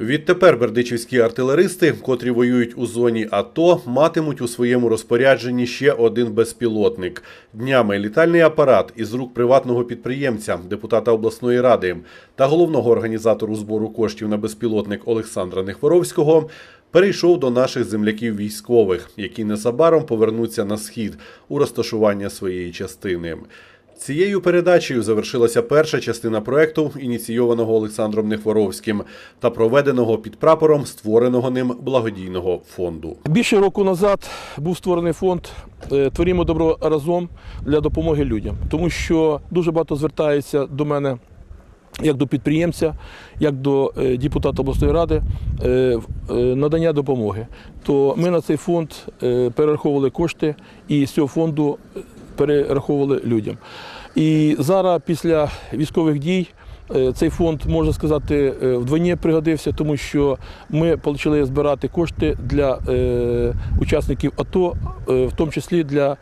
Відтепер бердичівські артилеристи, котрі воюють у зоні АТО, матимуть у своєму розпорядженні ще один безпілотник. Днями літальний апарат із рук приватного підприємця, депутата обласної ради та головного організатору збору коштів на безпілотник Олександра Нехворовського перейшов до наших земляків військових, які незабаром повернуться на схід у розташування своєї частини. Цією передачею завершилася перша частина проекту, ініційованого Олександром Нехворовським та проведеного під прапором створеного ним благодійного фонду. Більше року назад був створений фонд е, Творімо добро разом для допомоги людям, тому що дуже багато звертається до мене. Як до підприємця, як до е, депутата обласної ради е, надання допомоги, то ми на цей фонд перераховували кошти і з цього фонду перераховували людям. І зараз, після військових дій, е, цей фонд, можна сказати, е, вдвоє пригодився, тому що ми почали збирати кошти для е, учасників АТО, в тому числі для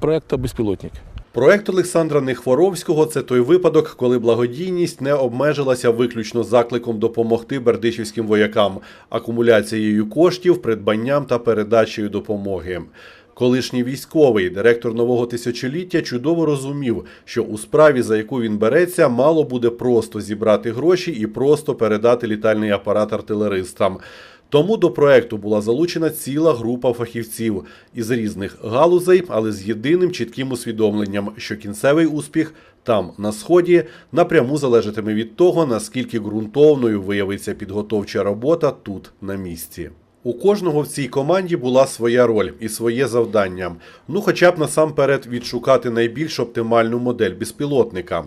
проекту Безпілотник. Проект Олександра Нехворовського це той випадок, коли благодійність не обмежилася виключно закликом допомогти бердичівським воякам, акумуляцією коштів, придбанням та передачею допомоги. Колишній військовий, директор нового тисячоліття, чудово розумів, що у справі, за яку він береться, мало буде просто зібрати гроші і просто передати літальний апарат артилеристам. Тому до проекту була залучена ціла група фахівців із різних галузей, але з єдиним чітким усвідомленням, що кінцевий успіх там на сході напряму залежатиме від того, наскільки ґрунтовною виявиться підготовча робота тут на місці. У кожного в цій команді була своя роль і своє завдання. Ну, хоча б насамперед відшукати найбільш оптимальну модель безпілотника.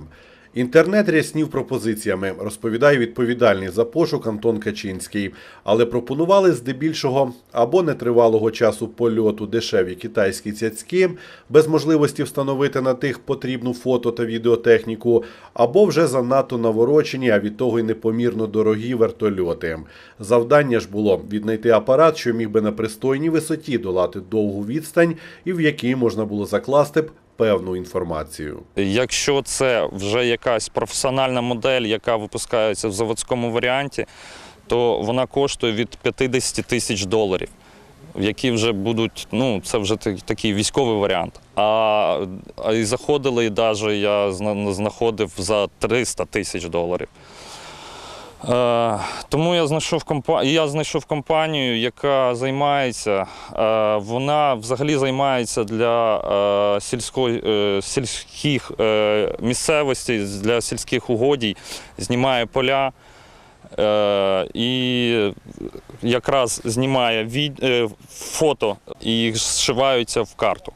Інтернет ряснів пропозиціями, розповідає відповідальний за пошук Антон Качинський, але пропонували здебільшого або нетривалого часу польоту дешеві китайські цяцьки, без можливості встановити на тих потрібну фото та відеотехніку, або вже занадто наворочені, а від того й непомірно дорогі вертольоти. Завдання ж було віднайти апарат, що міг би на пристойній висоті долати довгу відстань, і в який можна було закласти б певну інформацію. Якщо це вже якась професіональна модель, яка випускається в заводському варіанті, то вона коштує від 50 тисяч доларів, які вже будуть, ну це вже такий військовий варіант. А, а і заходили, і навіть я знаходив за 300 тисяч доларів. Е, тому я знайшов компа... я знайшов компанію, яка займається. Е, вона взагалі займається для е, сільської, сільських місцевостей, для сільських угодій, знімає поля. І якраз знімає від... фото і їх зшиваються в карту.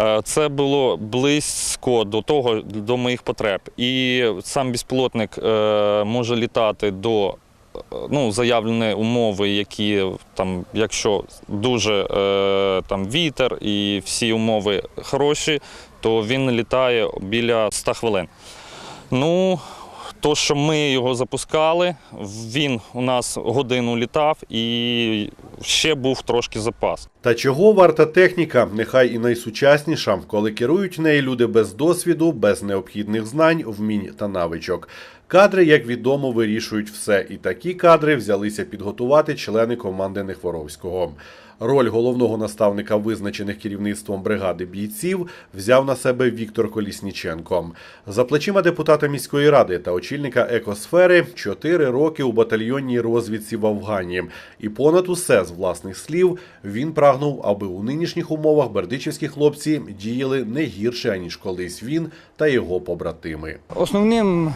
Е, Це було близько до того, до моїх потреб. І сам безпілотник е, може літати до е, ну, заявлені умови, які там, якщо дуже там вітер і всі умови хороші, то він літає біля 100 хвилин. Ну, то, що ми його запускали, він у нас годину літав і ще був трошки запас. Та чого варта техніка, нехай і найсучасніша, коли керують нею люди без досвіду, без необхідних знань, вмінь та навичок. Кадри, як відомо, вирішують все, і такі кадри взялися підготувати члени команди Нехворовського. Роль головного наставника, визначених керівництвом бригади бійців, взяв на себе Віктор Колісніченко. За плечима депутата міської ради та очільника екосфери чотири роки у батальйонній розвідці в Афгані. І понад усе, з власних слів, він прагнув, аби у нинішніх умовах бердичівські хлопці діяли не гірше, аніж колись він та його побратими. Основним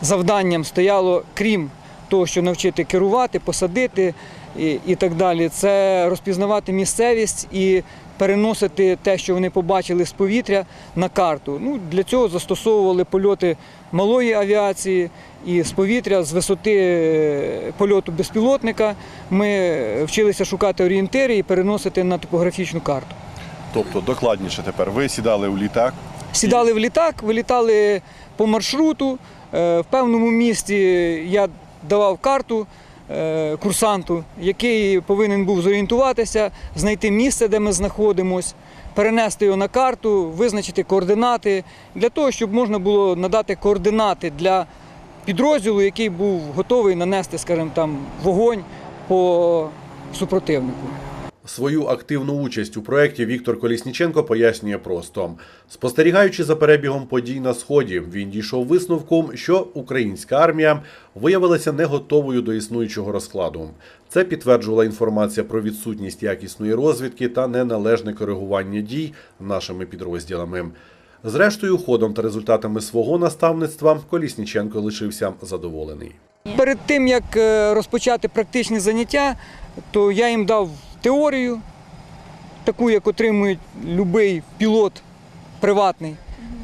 завданням стояло, крім того, що навчити керувати, посадити і, і так далі, це розпізнавати місцевість і переносити те, що вони побачили з повітря, на карту. Ну, для цього застосовували польоти малої авіації і з повітря, з висоти е, польоту безпілотника. Ми вчилися шукати орієнтири і переносити на топографічну карту. Тобто докладніше тепер ви сідали у літак. Сідали в літак, вилітали по маршруту. Е, В певному місці я давав карту курсанту, який повинен був зорієнтуватися, знайти місце, де ми знаходимося, перенести його на карту, визначити координати для того, щоб можна було надати координати для підрозділу, який був готовий нанести, скажімо, там вогонь по супротивнику. Свою активну участь у проєкті Віктор Колісніченко пояснює просто. Спостерігаючи за перебігом подій на сході, він дійшов висновку, що українська армія виявилася не готовою до існуючого розкладу. Це підтверджувала інформація про відсутність якісної розвідки та неналежне коригування дій нашими підрозділами. Зрештою, ходом та результатами свого наставництва Колісніченко лишився задоволений. Перед тим як е, розпочати практичні заняття, то я їм дав теорію, таку, як отримує будь-який пілот приватний,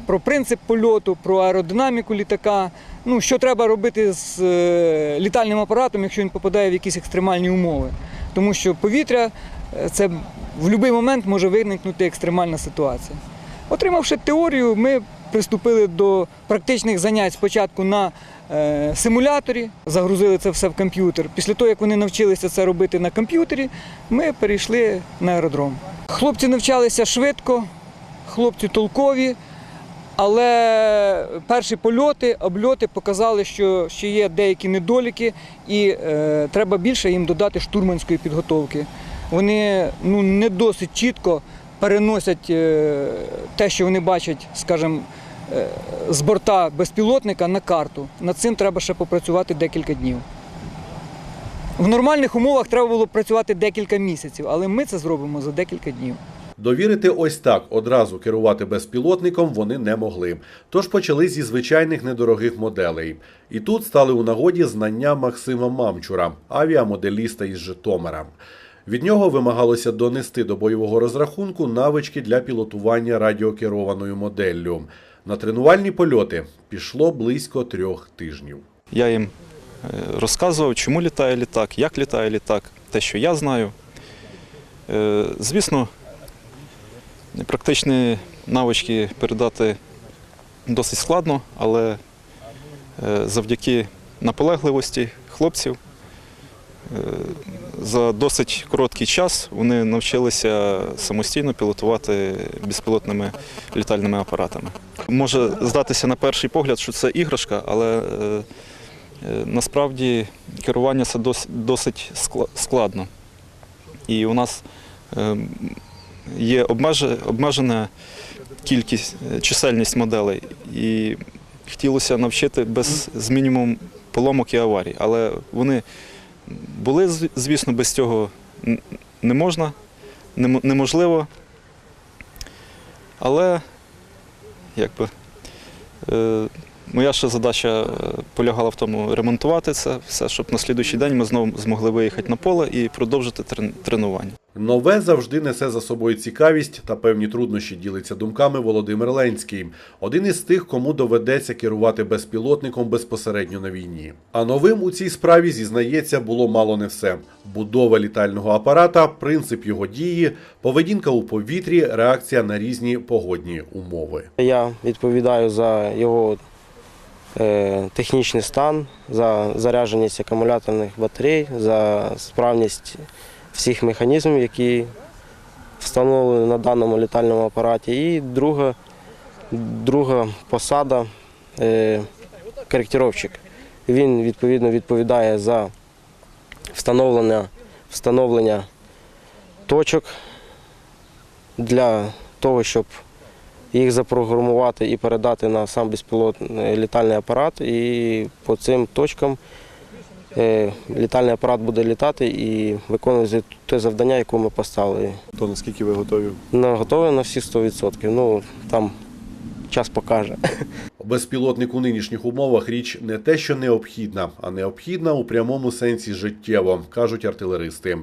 про принцип польоту, про аеродинаміку літака. Ну, що треба робити з е, літальним апаратом, якщо він попадає в якісь екстремальні умови. Тому що повітря е, це в будь-який момент може виникнути екстремальна ситуація. Отримавши теорію, ми приступили до практичних занять спочатку на е, симуляторі, загрузили це все в комп'ютер. Після того, як вони навчилися це робити на комп'ютері, ми перейшли на аеродром. Хлопці навчалися швидко, хлопці толкові, але перші польоти, обльоти показали, що ще є деякі недоліки, і е, треба більше їм додати штурманської підготовки. Вони ну, не досить чітко переносять е, те, що вони бачать, скажімо, е, з борта безпілотника на карту. Над цим треба ще попрацювати декілька днів. В нормальних умовах треба було працювати декілька місяців, але ми це зробимо за декілька днів. Довірити ось так одразу керувати безпілотником вони не могли. Тож почали зі звичайних недорогих моделей. І тут стали у нагоді знання Максима Мамчура, авіамоделіста із Житомира. Від нього вимагалося донести до бойового розрахунку навички для пілотування радіокерованою моделлю. На тренувальні польоти пішло близько трьох тижнів. Я їм е, розказував, чому літає літак, як літає літак, те, що я знаю. Е, Звісно, практичні навички передати досить складно, але е, завдяки наполегливості хлопців за досить короткий час вони навчилися самостійно пілотувати безпілотними літальними апаратами. Може здатися на перший погляд, що це іграшка, але е, е, насправді керування це досить складно. І у нас е, є обмежена кількість, чисельність моделей. І хотілося навчити без з мінімум поломок і аварій. Але вони були, звісно, без цього не можна, неможливо. Але якби. Е, Моя ще задача е, полягала в тому ремонтувати це все, щоб на слідуючий день ми знову змогли виїхати на поле і продовжити тренування. Нове завжди несе за собою цікавість та певні труднощі ділиться думками Володимир Ленський, один із тих, кому доведеться керувати безпілотником безпосередньо на війні. А новим у цій справі зізнається було мало не все: будова літального апарата, принцип його дії, поведінка у повітрі, реакція на різні погодні умови. Я відповідаю за його технічний стан, за зарядженість акумуляторних батарей, за справність всіх механізмів, які встановлені на даному літальному апараті. І друга, друга посада е, коректировщик. Він відповідно відповідає за встановлення, встановлення точок для того, щоб їх запрограмувати і передати на сам безпілотний літальний апарат. І по цим точкам е, літальний апарат буде літати і виконувати те завдання, яке ми поставили. То наскільки ви готові? Ну, готові на всі 100%. Ну, там час покаже. Безпілотник у нинішніх умовах річ не те, що необхідна, а необхідна у прямому сенсі життєво, кажуть артилеристи.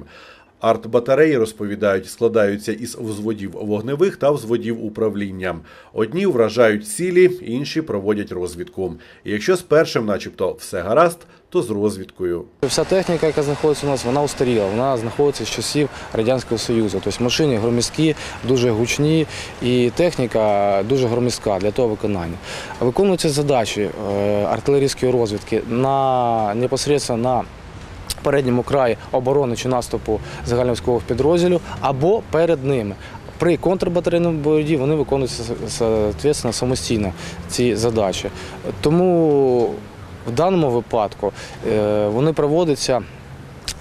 Артбатареї розповідають, складаються із взводів вогневих та взводів управління. Одні вражають цілі, інші проводять розвідку. І якщо з першим, начебто, все гаразд, то з розвідкою. Вся техніка, яка знаходиться у нас, вона устаріла. Вона знаходиться з часів Радянського Союзу. Тобто машини громіздкі, дуже гучні і техніка дуже громіздка для того виконання. Виконуються задачі е, артилерійської розвідки на непосередньо на передньому краї оборони чи наступу загальновійськових підрозділів або перед ними. При контрбатарейному бою вони виконуються самостійно ці задачі. Тому В даному випадку е, вони проводяться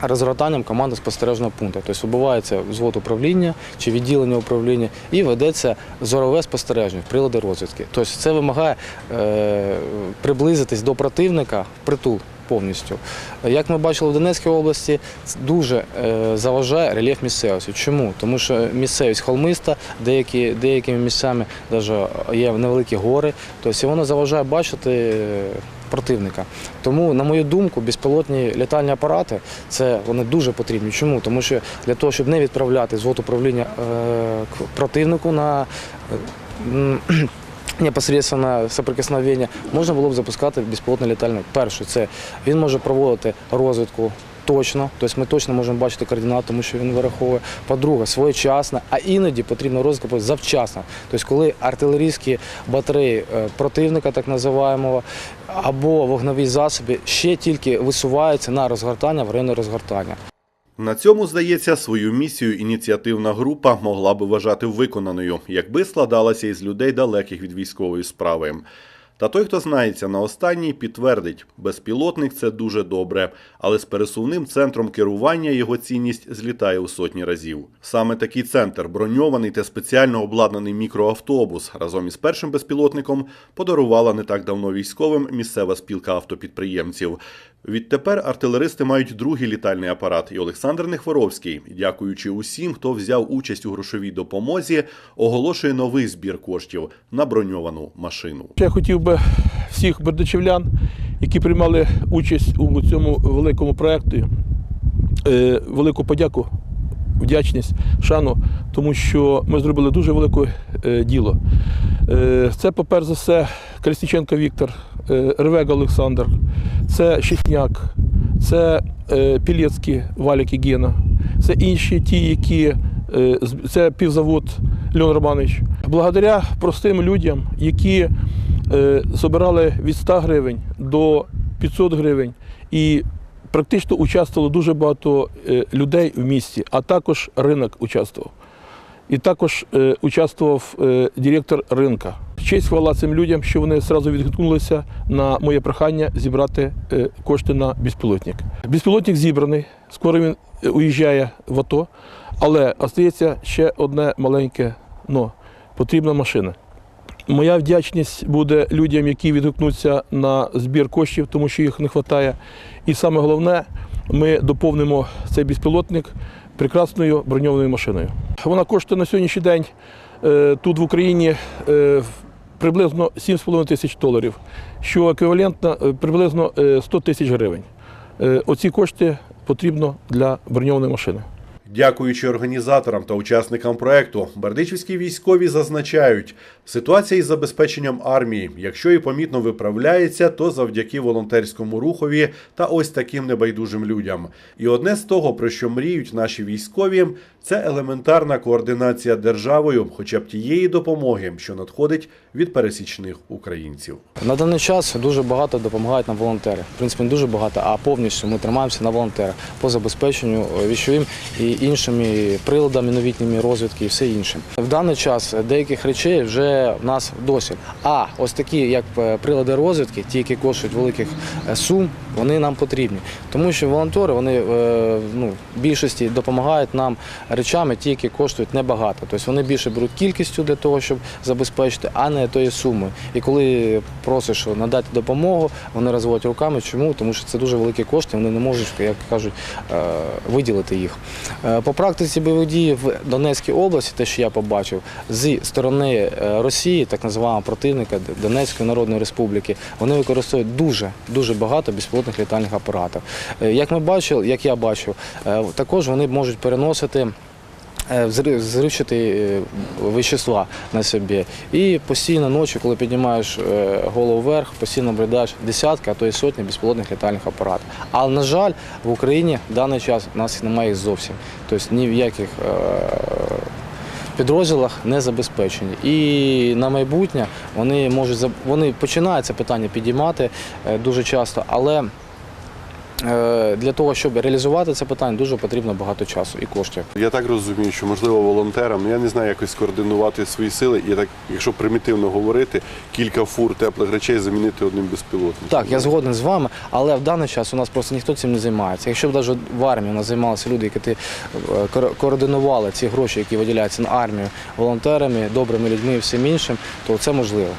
розгортанням команди спостережного пункту. Тобто вибивається взвод управління чи відділення управління і ведеться зорове спостереження, прилади розвідки. Тобто це вимагає е, приблизитись до противника впритул повністю. Як ми бачили в Донецькій області, дуже е, заважає рельєф місцевості. Чому? Тому що місцевість холмиста, деякі, деякими місцями навіть є невеликі гори, тобто воно заважає бачити е, противника. Тому, на мою думку, безпілотні літальні апарати це вони дуже потрібні. Чому? Тому що для того, щоб не відправляти звод управління е, к противнику на е, непосредственно соприкосновення, можна було б запускати безпілотний літальний. Перше, це він може проводити розвідку. Точно, тобто ми точно можемо бачити координати, тому що він вираховує. По-друге, своєчасно, а іноді потрібно розвідку завчасно. Тобто, коли артилерійські батареї е, противника, так називаємо, або вогнові засоби ще тільки висуваються на розгортання в районі розгортання. На цьому, здається, свою місію ініціативна група могла би вважати виконаною, якби складалася із людей далеких від військової справи. Та той, хто знається на останній, підтвердить, безпілотник це дуже добре, але з пересувним центром керування його цінність злітає у сотні разів. Саме такий центр, броньований та спеціально обладнаний мікроавтобус, разом із першим безпілотником подарувала не так давно військовим місцева спілка автопідприємців. Відтепер артилеристи мають другий літальний апарат, і Олександр Нехворовський, дякуючи усім, хто взяв участь у грошовій допомозі, оголошує новий збір коштів на броньовану машину. Я хотів би всіх бердичівлян, які приймали участь у цьому великому проєкті, е, велику подяку, вдячність, шану, тому що ми зробили дуже велике е, діло. Е, Це, по-перше за все, Колесніченко Віктор, е, Ревега Олександр, це Щитняк, це Пілєцький Валік і Гена, це інші ті, які це півзавод Леон Романович. Благодаря простим людям, які збирали від 100 гривень до 500 гривень і практично участвувало дуже багато е, людей в місті, а також ринок участвував. І також е, участвував е, директор ринка. Честь хвала цим людям, що вони одразу відгукнулися на моє прохання зібрати кошти на безпілотник. Безпілотник зібраний, скоро він уїжджає в АТО, але остається ще одне маленьке но. Потрібна машина. Моя вдячність буде людям, які відгукнуться на збір коштів, тому що їх не вистачає. І саме головне, ми доповнимо цей безпілотник прекрасною броньованою машиною. Вона коштує на сьогоднішній день е, тут в Україні е, приблизно 7,5 тисяч доларів, що еквівалентно е, приблизно е, 100 тисяч гривень. Оці кошти потрібно для броньованої машини. Дякуючи організаторам та учасникам проекту, бердичівські військові зазначають, ситуація із забезпеченням армії, якщо і помітно виправляється, то завдяки волонтерському рухові та ось таким небайдужим людям. І одне з того, про що мріють наші військові, це елементарна координація державою, хоча б тієї допомоги, що надходить від пересічних українців. На даний час дуже багато допомагають нам волонтери. В принципі, не дуже багато, а повністю ми тримаємося на волонтерах по забезпеченню е, військовим і іншими приладами новітніми розвідки і все інше. В даний час деяких речей вже в нас досить. А ось такі, як е, прилади розвідки, ті, які коштують великих е, сум, вони нам потрібні. Тому що волонтери вони е, ну, в більшості допомагають нам речами, ті, які коштують небагато. Тобто вони більше беруть кількістю для того, щоб забезпечити, а не тої суми. І коли просиш надати допомогу, вони розводять руками. Чому? Тому що це дуже великі кошти, вони не можуть, як кажуть, виділити їх. Е, По практиці бойових дій в Донецькій області, те, що я побачив, зі сторони е, Росії, так називаємо противника Донецької Народної Республіки, вони використовують дуже дуже багато безпілотних літальних апаратів. Е, Як ми бачили, як я бачив, також вони можуть переносити. Е, взрив- Взривчаті е, вещества на собі. І постійно ночі, коли піднімаєш е, голову вверх, постійно бредаєш десятки, а то й сотні безпілотних літальних апаратів. Але, на жаль, в Україні в даний час у нас немає зовсім. Тобто ні в яких е, підрозділах не забезпечені. І на майбутнє вони можуть вони починають це питання підіймати е, дуже часто, але е, для того, щоб реалізувати це питання, дуже потрібно багато часу і коштів. Я так розумію, що можливо волонтерам, ну я не знаю, якось координувати свої сили, і так, якщо примітивно говорити, кілька фур теплих речей замінити одним безпілотником. Так, я згоден з вами, але в даний час у нас просто ніхто цим не займається. Якщо б навіть в армії у нас займалися люди, які ти- е, координували ці гроші, які виділяються на армію волонтерами, добрими людьми і всім іншим, то це можливо.